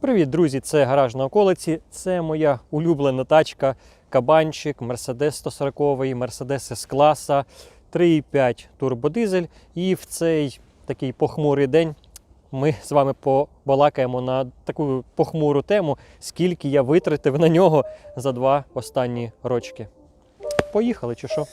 Привіт, друзі! Це гараж на околиці. Це моя улюблена тачка, кабанчик, Mercedes 140, Mercedes S-класа, 3,5 турбодизель. І в цей такий похмурий день ми з вами побалакаємо на таку похмуру тему, скільки я витратив на нього за два останні рочки. Поїхали, чи що?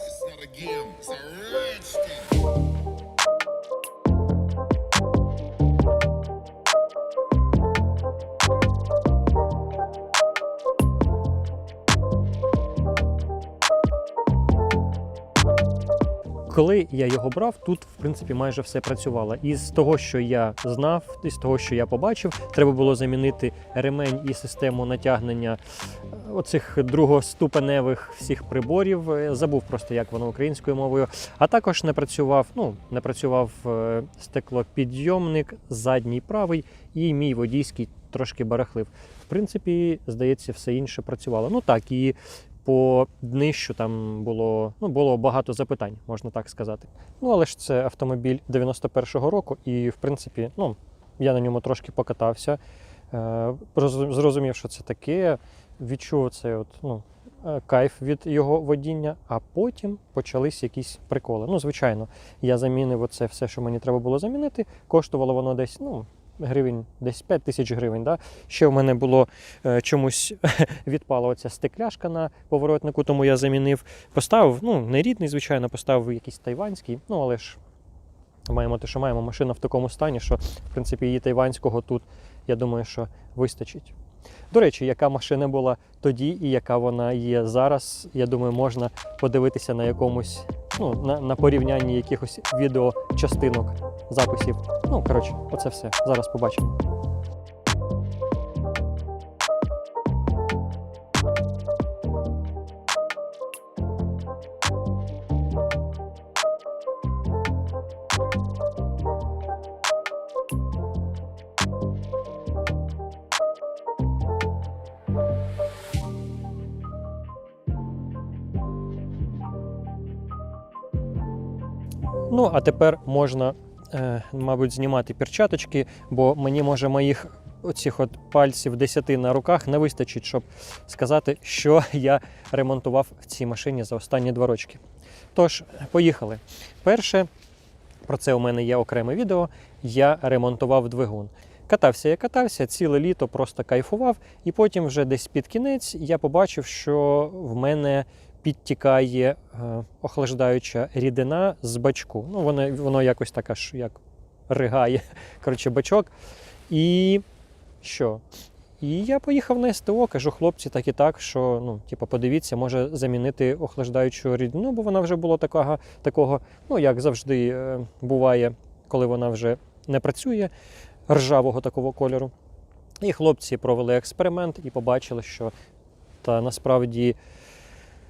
Коли я його брав, тут в принципі майже все працювало. Із того, що я знав, із того, що я побачив, треба було замінити ремень і систему натягнення е, оцих другоступеневих всіх приборів. Е, Забув просто, як воно українською мовою. А також не працював, ну не працював е, стеклопідйомник, задній правий і мій водійський трошки барахлив. В принципі, здається, все інше працювало. Ну так і по днищу там було, ну, було багато запитань, можна так сказати. Ну, але ж це автомобіль 91-го року, і в принципі, ну, я на ньому трошки покатався, е, зрозумів, що це таке, відчув цей от, ну, е, кайф від його водіння, а потім почались якісь приколи. Ну, звичайно, я замінив оце все, що мені треба було замінити. Коштувало воно десь, ну, гривень, десь 5 тисяч гривень. Да? Ще в мене було е, чомусь відпала оця стекляшка на поворотнику, тому я замінив. Поставив, ну, не рідний, звичайно, поставив якийсь тайванський, ну але ж маємо те, що маємо. Машина в такому стані, що в принципі її тайванського тут, я думаю, що вистачить. До речі, яка машина була тоді і яка вона є зараз, я думаю, можна подивитися на якомусь, ну, на, на порівнянні якихось відеочастинок, записів. Ну, коротше, оце все. Зараз побачимо. Ну, а тепер можна, е, мабуть, знімати перчаточки, бо мені може моїх оцих от пальців 10 на руках не вистачить, щоб сказати, що я ремонтував в цій машині за останні два рочки. Тож, поїхали. Перше, про це у мене є окреме відео. Я ремонтував двигун. Катався я катався, ціле літо просто кайфував, і потім вже десь під кінець я побачив, що в мене підтікає е, охлаждаюча рідина з бачку. Ну, воно, воно якось так аж як ригає, коротше, бачок. І що? І я поїхав на СТО, кажу, хлопці, так і так, що ну, типу, подивіться, може замінити охлаждаючу рідину, бо вона вже була такого, такого ну як завжди е, буває, коли вона вже не працює, ржавого такого кольору. І хлопці провели експеримент і побачили, що та насправді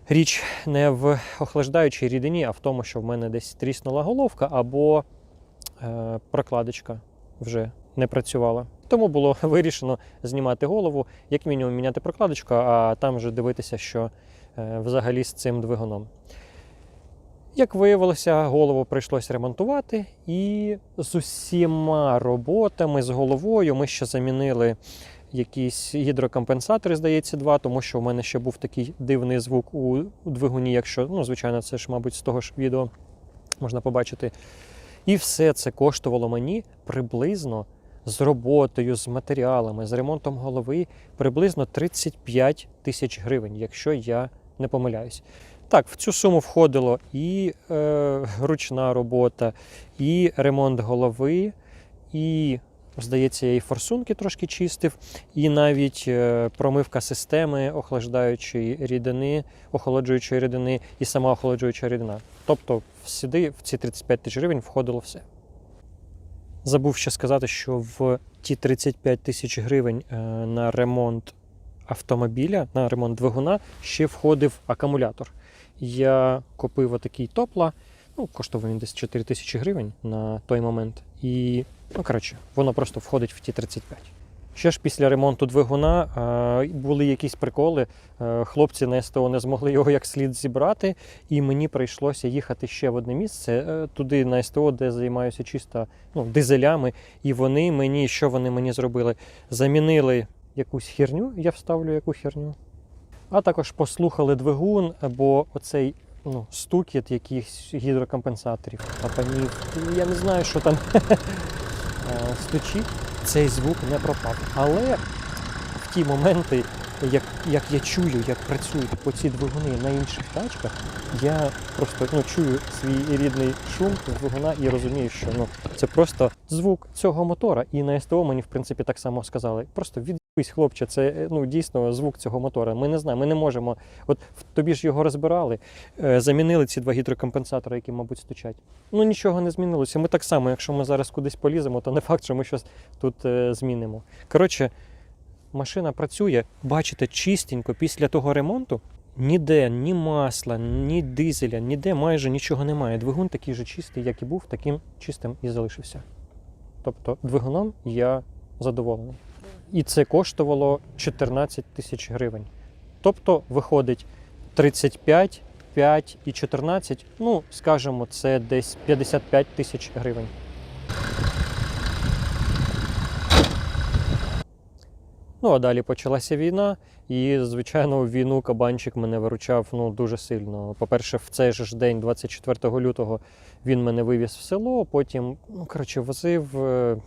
річ не в охлаждаючій рідині, а в тому, що в мене десь тріснула головка або е, прокладочка вже не працювала. Тому було вирішено знімати голову, як мінімум міняти прокладочку, а там вже дивитися, що е, взагалі з цим двигуном. Як виявилося, голову прийшлось ремонтувати, і з усіма роботами з головою ми ще замінили якісь гідрокомпенсатори, здається, два, тому що в мене ще був такий дивний звук у двигуні, якщо, ну, звичайно, це ж, мабуть, з того ж відео можна побачити. І все це коштувало мені приблизно з роботою, з матеріалами, з ремонтом голови приблизно 35 тисяч гривень, якщо я не помиляюсь. Так, в цю суму входило і е, ручна робота, і ремонт голови, і, здається, я і форсунки трошки чистив, і навіть е, промивка системи охлаждаючої рідини, охолоджуючої рідини і сама охолоджуюча рідина. Тобто, сюди в ці 35 тисяч гривень входило все. Забув ще сказати, що в ті 35 тисяч гривень е, на ремонт автомобіля, на ремонт двигуна ще входив акумулятор. Я купив отакий топла, ну, коштував він десь 4 тисячі гривень на той момент. І, ну, коротше, воно просто входить в ті 35. Ще ж після ремонту двигуна е, були якісь приколи. Е, хлопці на СТО не змогли його як слід зібрати, і мені прийшлося їхати ще в одне місце, е, туди на СТО, де займаюся чисто ну, дизелями. І вони мені, що вони мені зробили? Замінили якусь херню, я вставлю яку херню. А також послухали двигун, бо оцей ну, стукіт якихось гідрокомпенсаторів, клапанів. Я не знаю, що там е, стучить цей звук не пропав. Але в ті моменти, як, як я чую, як працюють по ці двигуни на інших тачках, я просто ну, чую свій рідний шум двигуна і розумію, що ну, це просто звук цього мотора. І на СТО мені, в принципі, так само сказали. Просто відбись, хлопче, це е, ну, дійсно звук цього мотора. Ми не знаємо, ми не можемо. От тобі ж його розбирали, е, замінили ці два гідрокомпенсатори, які, мабуть, стучать. Ну нічого не змінилося. Ми так само, якщо ми зараз кудись поліземо, то не факт, що ми щось тут е, змінимо. Коротше, машина працює, бачите, чистенько після того ремонту. Ніде ні масла, ні дизеля, ніде майже нічого немає. Двигун такий же чистий, як і був, таким чистим і залишився. Тобто двигуном я задоволений. І це коштувало 14 тисяч гривень. Тобто виходить 35, 5 і 14, ну, скажімо, це десь 55 тисяч гривень. Ну, а далі почалася війна, і, звичайно, в війну кабанчик мене виручав ну, дуже сильно. По-перше, в цей же ж день, 24 лютого, він мене вивіз в село, потім, ну, коротше, возив, е,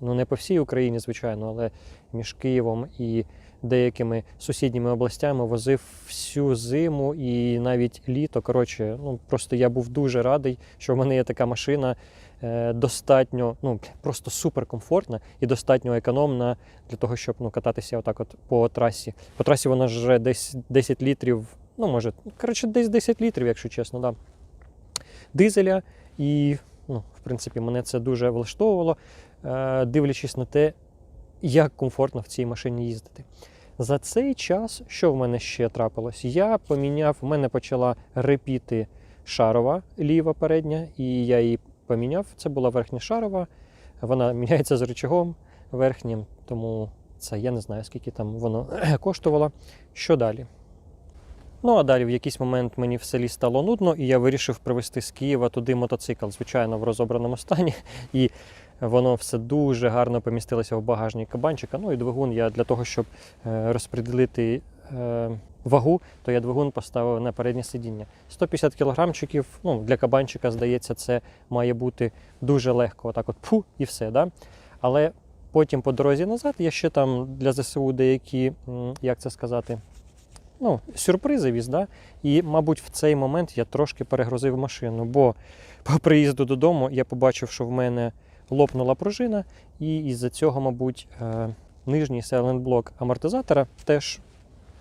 ну, не по всій Україні, звичайно, але між Києвом і деякими сусідніми областями возив всю зиму і навіть літо. Коротше, ну, просто я був дуже радий, що в мене є така машина. е, Достатньо, ну просто суперкомфортна і достатньо економна для того, щоб ну, кататися отак от по трасі. По трасі вона ж десь 10 літрів, ну може, коротше, десь 10 літрів, якщо чесно, да. дизеля. І, ну, в принципі, мене це дуже влаштовувало, дивлячись на те, як комфортно в цій машині їздити. За цей час, що в мене ще трапилось? Я поміняв, у мене почала репіти шарова ліва передня, і я її поміняв. Це була верхня шарова. Вона міняється з рычагом верхнім, тому це я не знаю, скільки там воно коштувало. Що далі? Ну, а далі в якийсь момент мені в селі стало нудно, і я вирішив привезти з Києва туди мотоцикл, звичайно, в розобраному стані. І воно все дуже гарно помістилося в багажник кабанчика. Ну і двигун я для того, щоб е, розподілити е, вагу, то я двигун поставив на переднє сидіння. 150 кілограмчиків, ну, для кабанчика, здається, це має бути дуже легко. Отак от пу і все. Да? Але потім по дорозі назад я ще там для ЗСУ деякі, як це сказати, ну, сюрпризи віз, да? І, мабуть, в цей момент я трошки перегрузив машину, бо по приїзду додому я побачив, що в мене лопнула пружина, і із-за цього, мабуть, е, нижній сайлент-блок амортизатора теж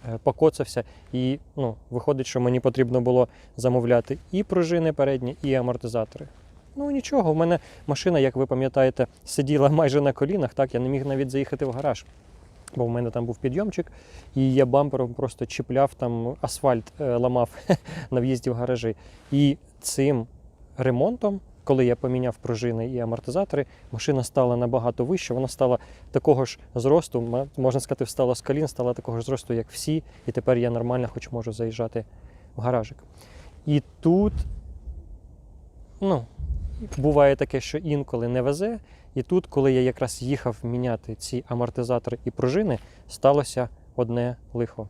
е, покоцався. І ну, виходить, що мені потрібно було замовляти і пружини передні, і амортизатори. Ну нічого, в мене машина, як ви пам'ятаєте, сиділа майже на колінах, так я не міг навіть заїхати в гараж. Бо в мене там був підйомчик, і я бампером просто чіпляв там асфальт, е, ламав на в'їзді в гаражі. І цим ремонтом, коли я поміняв пружини і амортизатори, машина стала набагато вища. Вона стала такого ж зросту, можна сказати, встала з колін, стала такого ж зросту, як всі. І тепер я нормально хоч можу заїжджати в гаражик. І тут, ну, буває таке, що інколи не везе. І тут, коли я якраз їхав міняти ці амортизатори і пружини, сталося одне лихо.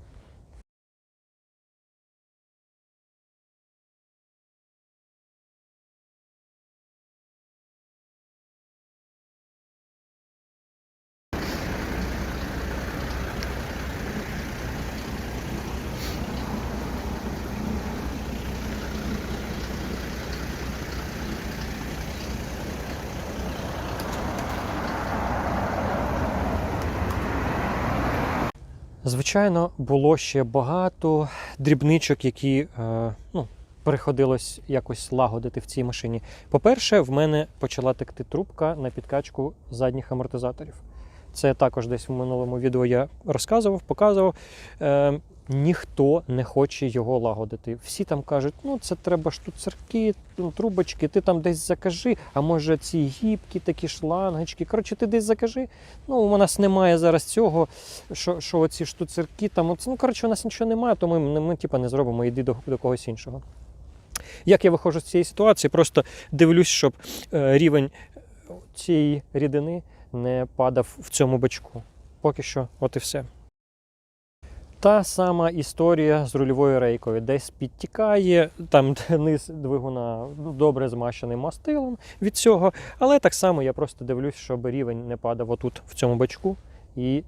Звичайно, було ще багато дрібничок, які е, ну, приходилось якось лагодити в цій машині. По-перше, в мене почала текти трубка на підкачку задніх амортизаторів. Це також десь в минулому відео я розказував, показував. Е, ніхто не хоче його лагодити. Всі там кажуть, ну це треба штуцерки, ну, трубочки, ти там десь закажи, а може ці гібки, такі шлангочки. Коротше, ти десь закажи. Ну, у нас немає зараз цього, що, що оці штуцерки там. Ну, коротше, у нас нічого немає, тому ми, ми типа, не зробимо, йди до, до когось іншого. Як я виходжу з цієї ситуації, просто дивлюсь, щоб е, рівень цієї рідини не падав в цьому бачку. Поки що, от і все. Та сама історія з рульовою рейкою. Десь підтікає, там низ двигуна добре змащений мастилом від цього. Але так само я просто дивлюсь, щоб рівень не падав отут, в цьому бачку. І,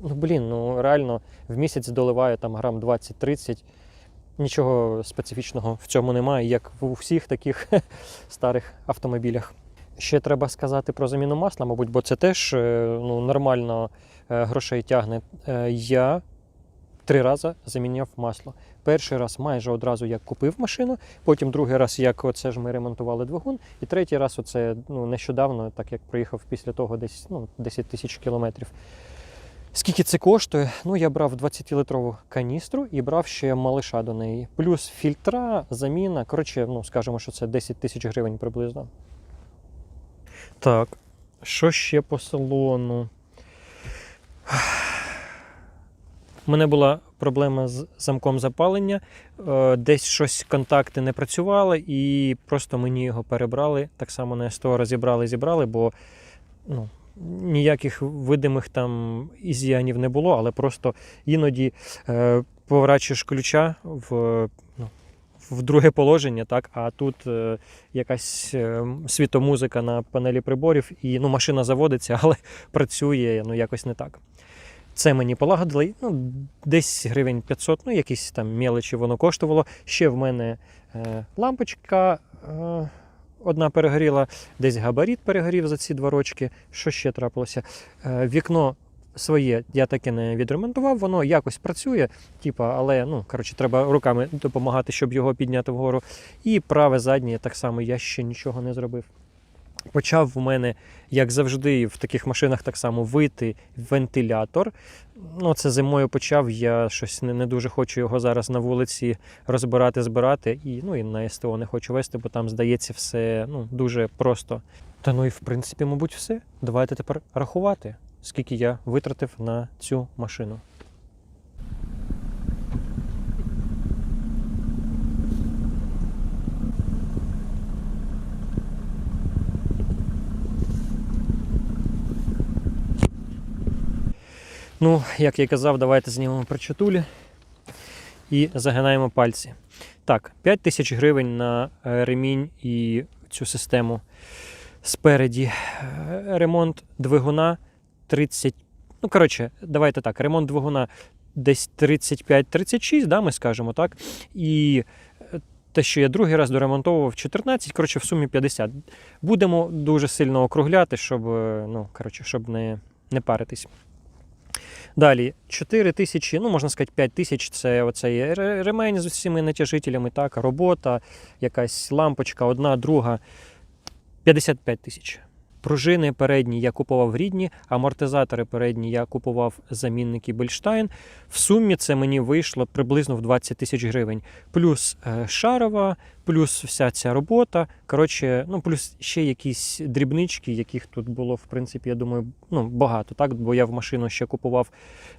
ну блін, ну реально в місяць доливаю там грам 20-30. Нічого специфічного в цьому немає, як в всіх таких старих автомобілях. Ще треба сказати про заміну масла, мабуть, бо це теж е, ну, нормально е, грошей тягне. Е, Я три рази заміняв масло. Перший раз майже одразу як купив машину, потім другий раз, як оце ж ми ремонтували двигун, і третій раз оце ну, нещодавно, так як проїхав після того десь ну, 10 тисяч кілометрів. Скільки це коштує? Ну, я брав 20-литрову каністру і брав ще малиша до неї. Плюс фільтра, заміна. Коротше, ну, скажімо, що це 10 тисяч гривень приблизно. Так, що ще по салону? У мене була проблема з замком запалення. Е, Десь щось контакти не працювали, і просто мені його перебрали. Так само на СТО розібрали, зібрали, бо ну, ніяких видимих там ізіанів не було, але просто іноді е, поворачуєш ключа в, ну, в друге положення, так, а тут е, якась е, світомузика на панелі приборів, і ну, машина заводиться, але працює ну, якось не так. Це мені полагодили. Ну, десь гривень 500, ну якісь там мелочі воно коштувало. Ще в мене е, лампочка е, одна перегоріла, десь габарит перегорів за ці два рочки. Що ще трапилося? Е, вікно своє я таки не відремонтував, воно якось працює, типа, але ну, коротше, треба руками допомагати, щоб його підняти вгору. І праве заднє так само я ще нічого не зробив. Почав в мене, як завжди, в таких машинах так само вити вентилятор. Ну, це зимою почав. Я щось не, не дуже хочу його зараз на вулиці розбирати, збирати. І, ну, і на СТО не хочу вести, бо там здається все ну, дуже просто. Та ну і в принципі, мабуть, все. Давайте тепер рахувати, скільки я витратив на цю машину. Ну, як я казав, давайте знімемо причатулі і загинаємо пальці. Так, 5 тисяч гривень на е, ремінь і цю систему спереді. Е, Ремонт двигуна 30. Ну, коротше, давайте так, ремонт двигуна десь 35-36, да, ми скажемо так. І е, те, що я другий раз доремонтовував 14, коротше, в сумі 50. Будемо дуже сильно округляти, щоб, ну, коротше, щоб не, не паритись. Далі 4 тисячі, ну можна сказати, 5 тисяч це оцей ремень з усіми натяжителями, так, робота, якась лампочка, одна, друга. 55 тисяч. Пружини передні я купував рідні, амортизатори передні я купував замінники Бельштайн. В сумі це мені вийшло приблизно в 20 тисяч гривень. Плюс е, шарова, плюс вся ця робота. Коротше, ну плюс ще якісь дрібнички, яких тут було, в принципі, я думаю, ну, багато, так? Бо я в машину ще купував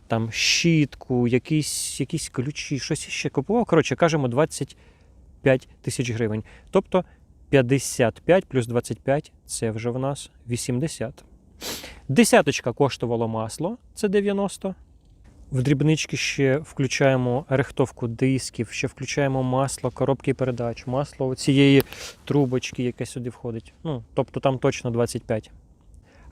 там щітку, якісь, якісь ключі, щось ще купував. Коротше, кажемо, 25 тисяч гривень. Тобто 55 плюс 25 це вже в нас 80. Десяточка коштувало масло, це 90. В дрібнички ще включаємо рихтовку дисків, ще включаємо масло, коробки передач, масло цієї трубочки, яке сюди входить. Ну, тобто там точно 25.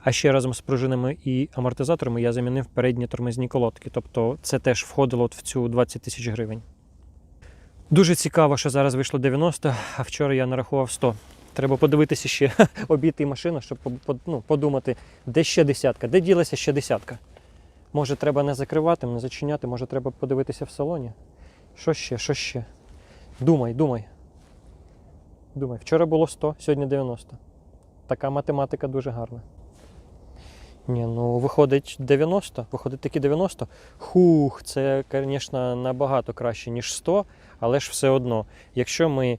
А ще разом з пружинами і амортизаторами я замінив передні тормозні колодки. Тобто це теж входило от в цю 20 тисяч гривень. Дуже цікаво, що зараз вийшло 90, а вчора я нарахував 100. Треба подивитися ще обійти машину, щоб ну, подумати, де ще десятка, де ділася ще десятка. Може, треба не закривати, не зачиняти, може, треба подивитися в салоні. Що ще, що ще? Думай, думай. Думай. Вчора було 100, сьогодні 90. Така математика дуже гарна. Ні, ну виходить 90, виходить таки 90. Хух, це, звісно, набагато краще, ніж 100, але ж все одно. Якщо ми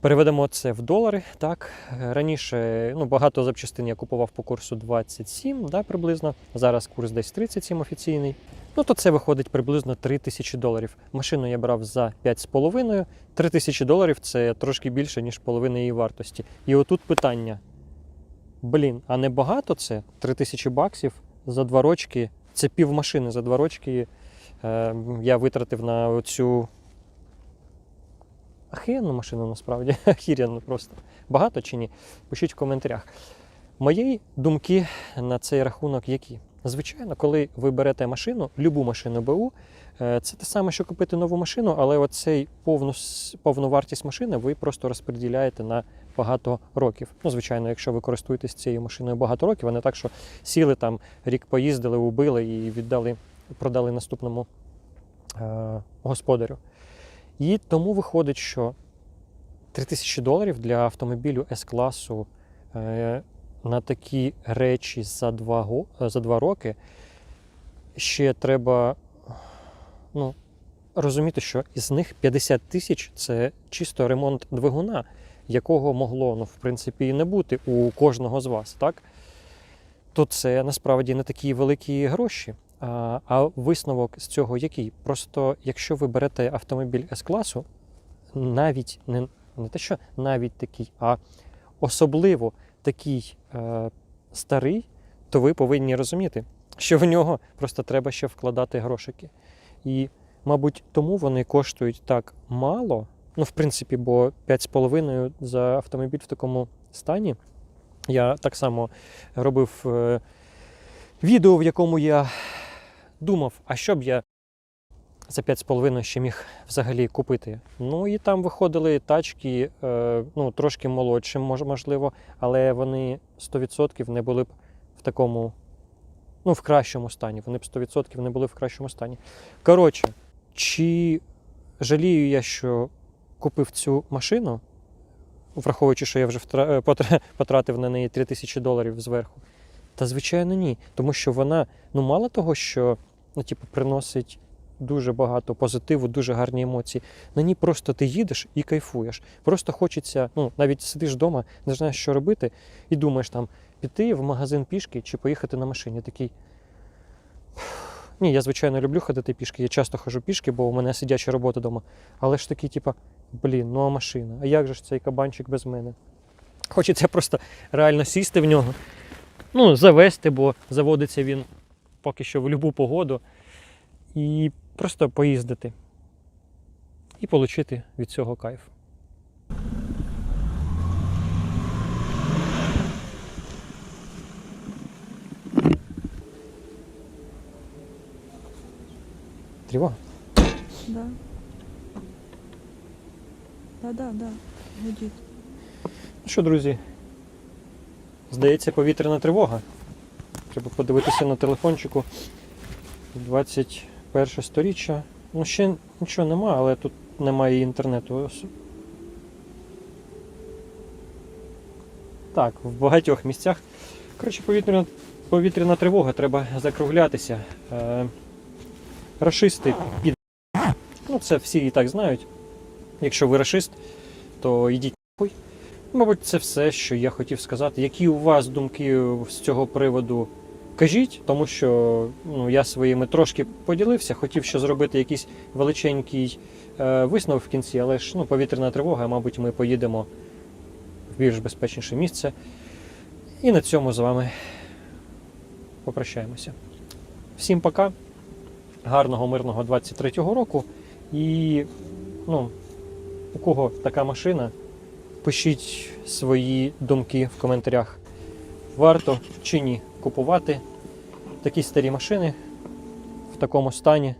переведемо це в долари, так, раніше ну, багато запчастин я купував по курсу 27, да, приблизно. Зараз курс десь 37 офіційний. Ну, то це виходить приблизно 3 тисячі доларів. Машину я брав за 5,5. 3 тисячі доларів це трошки більше, ніж половина її вартості. І отут питання. Блін, а не багато це? 3 тисячі баксів за два рочки. Це пів машини за два рочки. Е, я витратив на цю ахієнну машину насправді. Ахіряну просто. Багато чи ні? Пишіть в коментарях. Мої думки на цей рахунок які? Звичайно, коли ви берете машину, любу машину БУ, це те саме, що купити нову машину, але оцей повну, повну вартість машини ви просто розподіляєте на багато років. Ну, звичайно, якщо ви користуєтесь цією машиною багато років, а не так, що сіли там, рік поїздили, убили і віддали, продали наступному е, господарю. І тому виходить, що 3000 доларів для автомобілю С-класу е, на такі речі за два, е, за два роки ще треба ну, розуміти, що із них 50 тисяч це чисто ремонт двигуна, якого могло, ну, в принципі, і не бути у кожного з вас, так? То це насправді не такі великі гроші. А, а висновок з цього який? Просто якщо ви берете автомобіль С-класу, навіть не, не те, що навіть такий, а особливо такий е, старий, то ви повинні розуміти, що в нього просто треба ще вкладати грошики. І, мабуть, тому вони коштують так мало. Ну, в принципі, бо 5,5 за автомобіль в такому стані. Я так само робив е, відео, в якому я думав, а що б я за 5,5 ще міг взагалі купити. Ну і там виходили тачки, е, ну, трошки молодшим, можливо, але вони 100% не були б в такому, ну, в кращому стані. Вони б 100% не були в кращому стані. Коротше, чи жалію я, що купив цю машину, враховуючи, що я вже е, потратив на неї 3000 доларів зверху? Та звичайно, ні. Тому що вона, ну, мало того, що ну, типу, приносить дуже багато позитиву, дуже гарні емоції. На ній просто ти їдеш і кайфуєш. Просто хочеться, ну, навіть сидиш вдома, не знаєш, що робити, і думаєш там піти в магазин пішки чи поїхати на машині. Такий. Ні, я звичайно люблю ходити пішки. Я часто ходжу пішки, бо у мене сидяча робота вдома. Але ж такий, типа, блін, ну а машина? А як же ж цей кабанчик без мене? Хочеться просто реально сісти в нього, ну, завести, бо заводиться він поки що в будь-яку погоду. І просто поїздити. І отримати від цього кайф. Тривога. Да. Да, да, да. Гудит. Ну що, друзі, здається, повітряна тривога. Треба подивитися на телефончику. 21 сторіччя. Ну, ще нічого нема, але тут немає інтернету. Так, в багатьох місцях. Коротше, повітряна, повітряна тривога, треба закруглятися. Рашисти під. Ну, це всі і так знають. Якщо ви рашист, то йдіть нахуй. Мабуть, це все, що я хотів сказати. Які у вас думки з цього приводу? Кажіть, тому що ну, я своїми трошки поділився, хотів ще зробити якийсь величенький е, висновок в кінці, але ж ну, повітряна тривога, мабуть, ми поїдемо в більш безпечніше місце. І на цьому з вами попрощаємося. Всім пока, гарного мирного 23-го року. І ну, у кого така машина, пишіть свої думки в коментарях. Варто чи ні купувати такі старі машини в такому стані